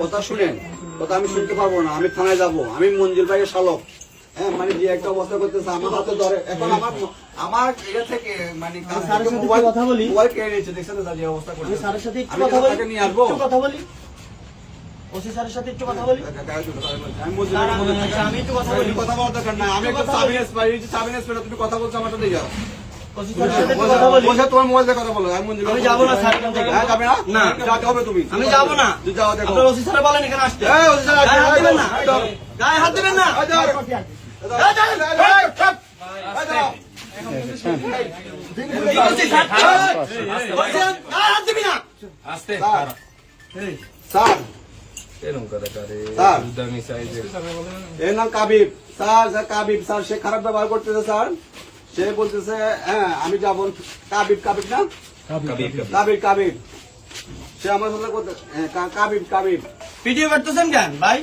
কথা শুনেন। কথা আমি শুনতে পারব না আমি থানায় যাব। আমি মঞ্জুর ভাইয়ের শালক। হ্যাঁ মানে যে একটা অবস্থা করতেছে আমার হাতে ধরে। এখন আমার আমার ইয়ে থেকে মানে মোবাইল কথা বলি। মোবাইল কেড়ে নিয়েছে। দেখছেন তো যে অবস্থা আমি স্যারের সাথে একটু কথা বলি। নিয়ে আসব। কথা বলি। ওসি স্যারের সাথে একটু কথা বলি। আমি একটু কথা বলি। কথা বলার দরকার না আমি একটা কথা বলি। সাবিনেস পাই সাবিনেস পেলে তুমি কথা বলছো আমার সাথে যাও। ওসি স্যারের সাথে একটু কথা বলি। বসে তোমার মোবাইল দিয়ে কথা বলো আমি যাব না স্যার হ্যাঁ যাবে না? না। যাতে হবে তুমি। আমি যাব না। যাও দেখো। ওসি স্যার বলেন এখানে আসতে। এই, ওসি স্যার হাত দিবেন না। গায়ে হাত দিবেন না। এই, ধর। এই, ধর। এই, ধর। এই, ধর। কি করছিস, স্যার? বলছেন, গায়ে হাত দিবি না। আস্তে। Sir, sir. এরকম করে তারে স্যার। দামি সাইজের। এর নাম Kabib. Sir sir Kabib. Sir সে খারাপ ব্যবহার করতেছে স্যার। সে বলতেছে হ্যাঁ আমি যাব। কাবিব কাবিব না? কাবিব কাবিব। সে আমার সাথে হ্যাঁ, কাবিব কাবিব। ভিডিও করতেছেন কেন ভাই?